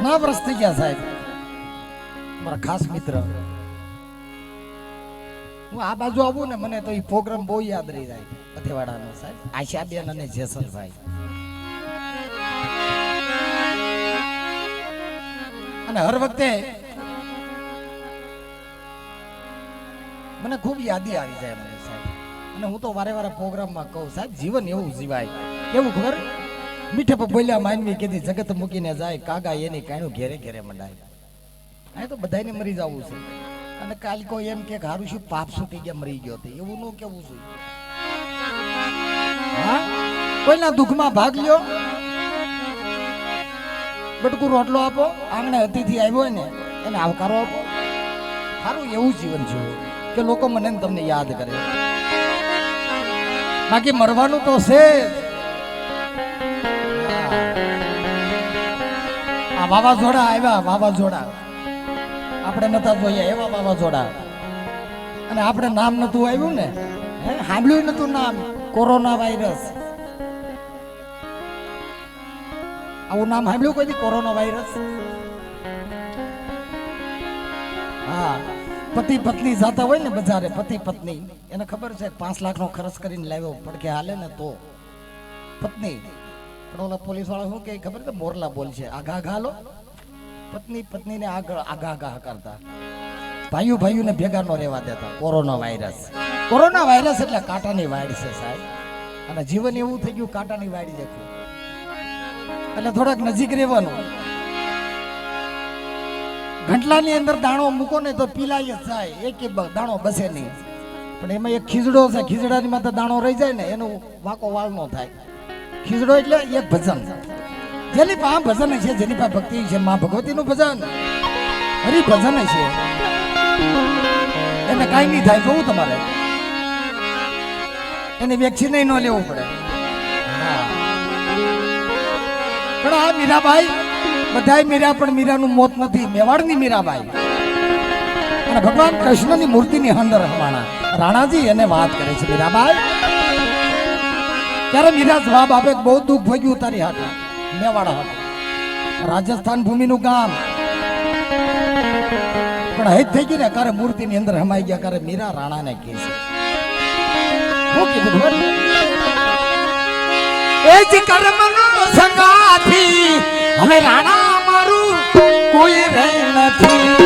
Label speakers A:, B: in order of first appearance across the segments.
A: ઘણા વર્ષ થઈ ગયા સાહેબ મારા ખાસ મિત્ર હું આ બાજુ આવું ને મને તો એ પ્રોગ્રામ બહુ યાદ રહી જાય પથેવાડાનો સાહેબ આશાબેન અને જેસલભાઈ અને હર વખતે મને ખૂબ યાદી આવી જાય મને સાહેબ અને હું તો વારે વારે પ્રોગ્રામમાં કહું સાહેબ જીવન એવું જીવાય કેવું ખબર મીઠે બોલ્યા માનવી કીધી, જગત મૂકીને જાય, કાગા એની કાણું ઘેરે ઘેરે મંડાય. આ તો બધાને મરી જવું છે. અને કાલ કોઈ એમ કે હારું શું, પાપ શું ગયા, મરી ગયો તે. એવું ન કેવું છે કોઈના દુઃખમાં ભાગ લ્યો? બટકું રોટલો આપો, આંગણે અતિથિ આવ્યો ને, એને આવકારો આપો. સારું એવું જીવન જીવો, કે લોકો મને તમને યાદ કરે. બાકી મરવાનું તો છે જ. વાવાઝોડા આવ્યા, વાવાઝોડા. આપણે નતા જોયા એવા વાવાઝોડા. અને આપણે નામ નતું આવ્યું ને? હે, સાંભળ્યું નતું નામ? Corona virus. આવું નામ સાંભળ્યું કોઈ? Corona virus? હા. પતિ પત્ની જાતા હોય ને બજારે પતિ પત્ની. એને ખબર છે, પાંચ લાખનો ખર્ચ કરીને લાવ્યો પડકે હાલે ને તો. પત્ની. પણ ઓલા પોલીસવાળા શું કે ખબર છે? મોરલા બોલ છે. આઘા આઘા પત્ની પત્નીને આગળ આઘા આઘા કરતા ભાઈઓ ભાઈઓને ભેગા ન રહેવા દેતા. Corona virus. કોરોના વાયરસ એટલે કાંટાની વાડ છે સાહેબ. અને જીવન એવું થઈ ગયું, કાંટાની વાડી જેટલું એટલે થોડાક નજીક રહેવાનું. ઘંટલાની અંદર દાણો મૂકો ને તો પીલાય જ જાય એક દાણો બસે નહીં. પણ એમાં એક ખીજડો છે. ખીજડાની માથે દાણો રહી જાય ને, એનો વાકો વાળ નો થાય. ખીજડો એટલે એક ભજન. જેની પાસે ભજન છે, જેની પાસે ભક્તિ છે, માં ભગવતીનું ભજન. હરી ભજન છે. એને કાંઈ નહીં થાય, જોવું તમારે. એને વેક્સિન ન લેવું પડે. પણ આ મીરાબાઈ, બધાય મીરા, પણ મીરાનું મોત નથી. મેવાડની મીરાબાઈ. અને ભગવાન કૃષ્ણની મૂર્તિની અંદર રમવાના રાણાજી એને વાત કરે છે, મીરાબાઈ. ત્યારે મીરા જવાબ આપે બહુ દુઃખ ભોગ્યું તારી હાથે. મેવાડા હાથે. રાજસ્થાન ભૂમિનું ગામ. પણ હેત થઈ ગઈ ને, કારે મૂર્તિની અંદર હમાઈ ગયા, કારે મીરા રાણાને કહે છે. કીધું એ જ કર્મનો સંગાથી. હવે રાણા મારું કોઈ રહે નથી.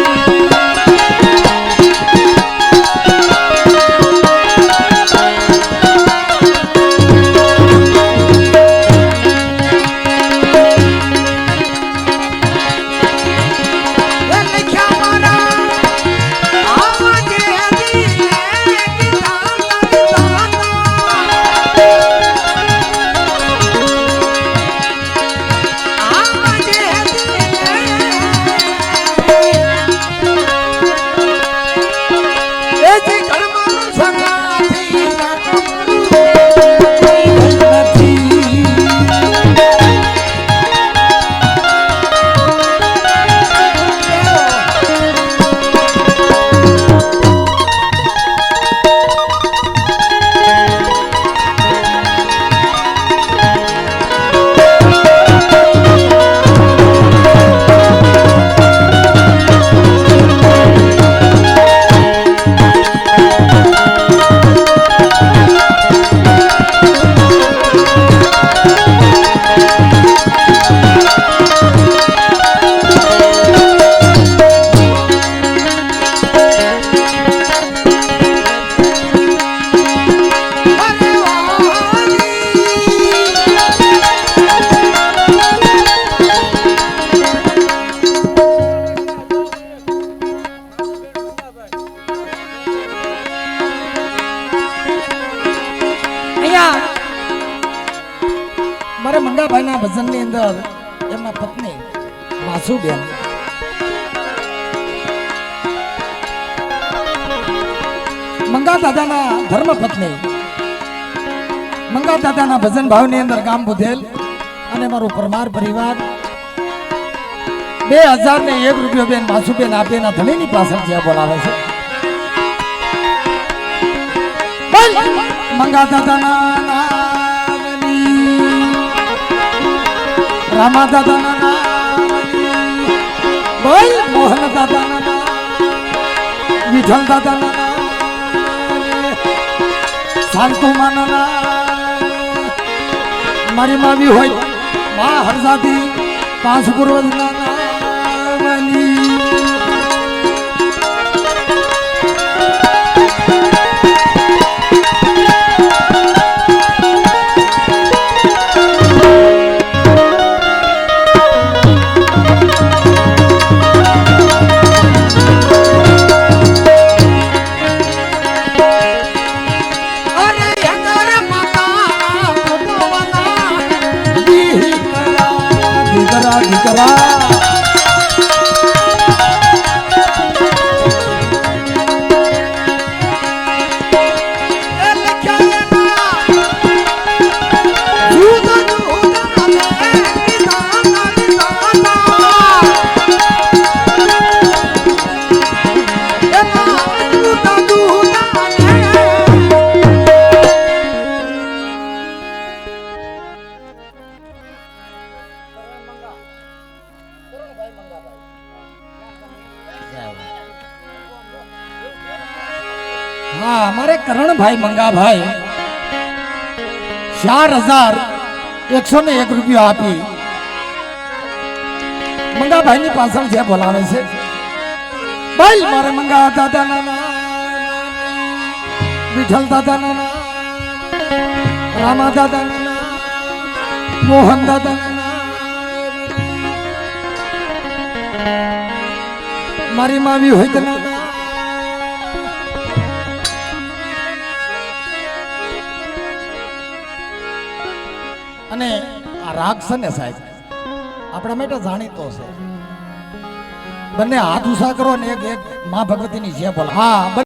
A: મારે મંગાભાઈના ભજનની અંદર એમના પત્ની વાસુબેન. મંગા દાદાના ધર્મ પત્ની મંગા દાદાના ભજન ભાવની અંદર ગામ બુધેલ અને મારું પરમાર પરિવાર. બે હજાર ને એક રૂપિયો બેન વાસુબેન આપે એના ધણીની પાછળ જ્યાં બોલાવે છે. મંગા દાદાના રામા દાદાના નામ બોલ મોહન દાદાના નામ. વિઠ્ઠલ દાદાના નામ. શાંતુમાના નામ મારી માવી હોય મા હરસાદી પાંચ પૂર્વજના. હા, અમારે કરણભાઈ મંગાભાઈ ચાર હજાર એકસો ને એક રૂપિયા આપી. મંગાભાઈ ની પાછળ જે બોલાવે છે. ભાઈ મારે મંગા દાદા ના વિઠ્ઠલ દાદા ના રામા દાદા ના મોહન દાદા ના મારી માવી હોય તો ના. અને આ રાગ છે ને સાહેબ, આપણા માટે જાણીતો છે. બંને હાથ ઉષા કરો ને એક એક મા ભગવતીની જે બોલ. હા